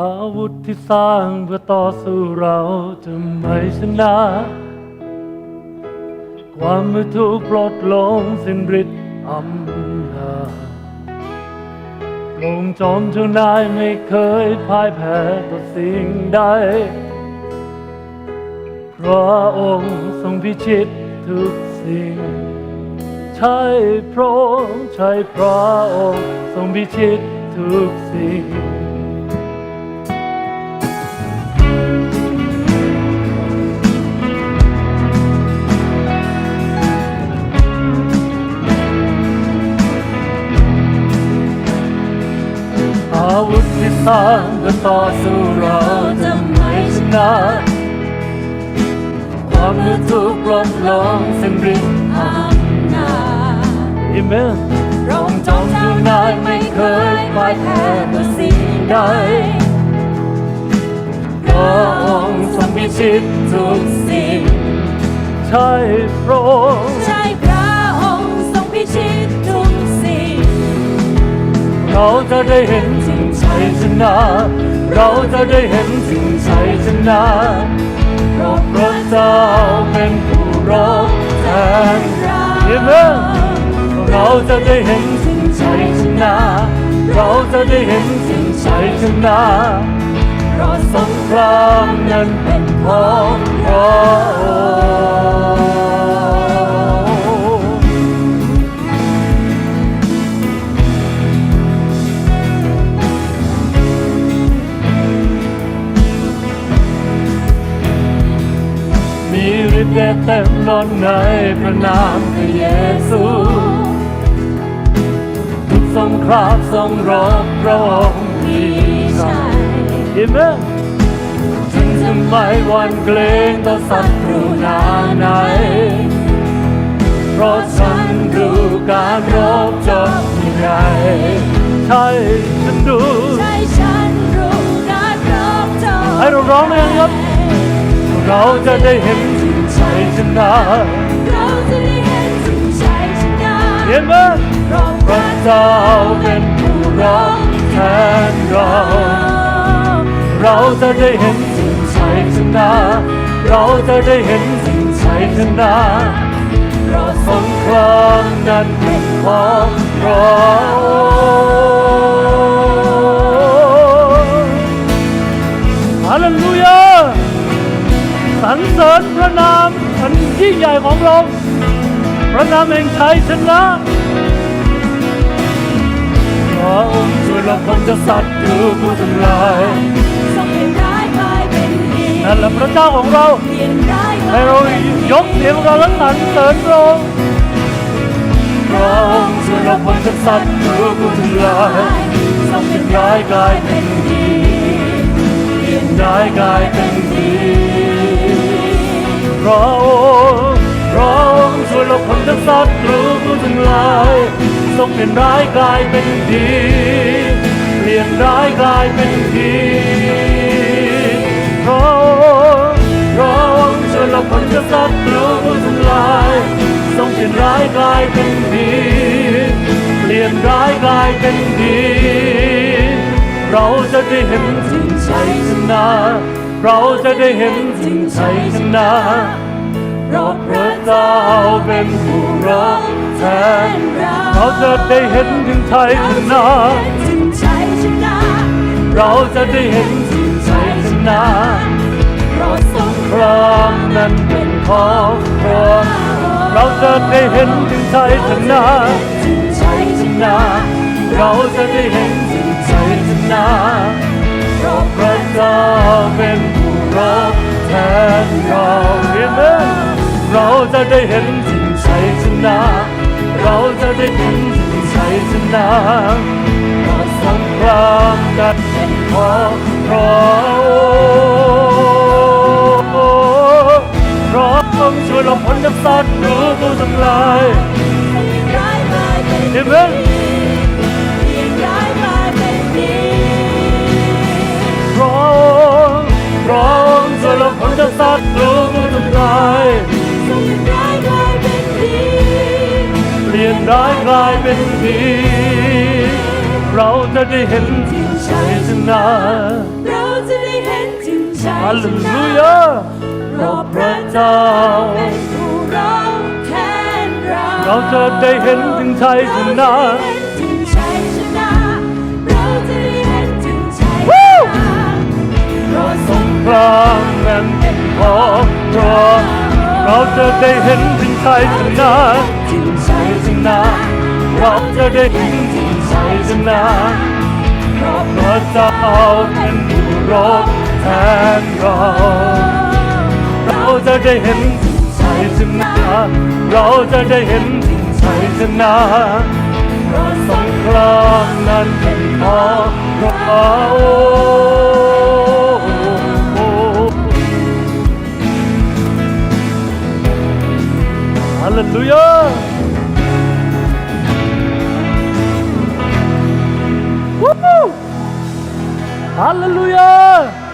อาวุธที่สร้างเพื่อต่อสู้เราจะไม่ชนะ ความมือถูกปลดลงสิ้นฤทธิ์อำนาจลงจอมเจ้านายไม่เคยพ่ายแพ้ต่อสิ่งใด พระองค์ทรงพิชิตทุกสิ่ง ใช่พระองค์ใช่พระองค์ทรงพิชิตทุกสิ่ง ที่สร้างเพื่อต่อสู้เราจะไม่ชนะความมือถูกปลดลงสิ้นฤทธิ์อำนาจอิเมนพระองค์จอมเจ้านายไม่เคยพ่ายแพ้ต่อสิ่งใดพระองค์ทรงพิชิตทุกสิ่งใช่พระองค์ใช่พระองค์ทรงพิชิตทุกสิ่ง เราจะได้เห็นถึง ชนะ เราจะได้เห็นถึงชัยชนะเพราะพระเจ้าเป็นผู้รับแทนเราเราจะได้เห็นถึงชัยชนะ เราจะได้เห็นถึงชัยชนะเพราะสงครามนั้นเป็นของพระ เดชเต็มล้นในพระนามพระเยซูทุกสงครามทรงรบพระองค์มีมีชัชัยยเห็นไหมจึงจะไม่หวันเกรงต่อศัตรูนาไหนเพราะฉันรู้การรบจบยังไงใช่ฉันรู้ใช่ฉันรู้การรบจบให้เราร้องเลยครับ เราจะได้เห็นถึงชัยชนะเราจะได้เห็นถึงชัยชนะเห็นไหมเพราะพพระระเจ้าเป็นผู้รบแทนเรา เราจะได้เห็นถึงชัยชนะเราจะได้เห็นถึงชัยชนะเพราะสงครามนั้นเป็นของเรา รรเสริญพระนามอันยิ่งใหญ่ของเรา พระนามแห่งชัยชนะพระองค์ช่วยเราพ้นจากสัตว์อยู่ผู้ทำลายทรงเปลี่ยนร้ายกลายเป็นดีนั่นแหละพระเจ้าของเราเปลี่ยนร้ายกลาให้ยเราเป็นดียกเสียงของเราและสรรเสริญพระองค์พระองค์ช่วยเราพ้นจากสัตว์อยู่ผู้ทำลายทำเป็นร้ายกลายเป็นดีเปลี่ยนร้ายกลายเป็นดี พระองค์พระองค์ช่วยเราพ้นจากสัตว์อยู่ผู้ทำลายทรงเปลี่ยนร้ายกลายเป็นดีเปลี่ยนร้ายกลายเป็นดีพระองค์พระองค์ช่วยเราพ้นจากศัตรูผู้ทำลายทรงเปลี่ยนร้ายกลายเป็นดีเปลี่ยนร้ายกลายเป็นดี เราจะได้เห็นถึงชัยชนะ เราจะได้เห็นถึงชัยชนะเพราะพระเจ้าเป็นผู้รักแทนเราจะได้เห็นถึงชัยชนะเราจะได้เห็นถึงชัยชนะเพราะทรงพระนั้นเป็นของพระเราจะได้เห็นถึงชัยชนะนะเราจะได้เห็นถึงชัยชนะเพราะพระเจ้าเป็น รับแทนเราเห็นไหมเราจะได้เห็นถึงชัยชนะ เราจะได้เห็นถึงชัยชนะเพราสงครามนั้นเป็นของเราพระองค์ช่วยเราพ้นจากศัตรูผู้ทำลายร้ายกลายเป็นเห็น เปลี่ยนร้ายกลายเป็นดีเราจะได้เห็นถึงชัยชนะเรฮาเลลูยาเพราะพระเจ้าเป็นผู้ร้องแทนเราเราจะได้เห็นถึงชัยชนะถึงชัยชนะเราจะได้เห็นถึงชัยชวู้นะเพราะสงครามนั้นเป็นของเราเราจะได้เห็นถึงชัยชนะถึงชัยช นะเราจะได้เห็นถึงชัยชนะเพราะพระเจ้าเป็นผู้รบแทนเรา เราจะได้เห็นถึงชัยชนะเราจะได้เห็นถึงชัยชนะเพราะสงครามนั้นเป็นของเราฮาเลลูยา Hallelujah!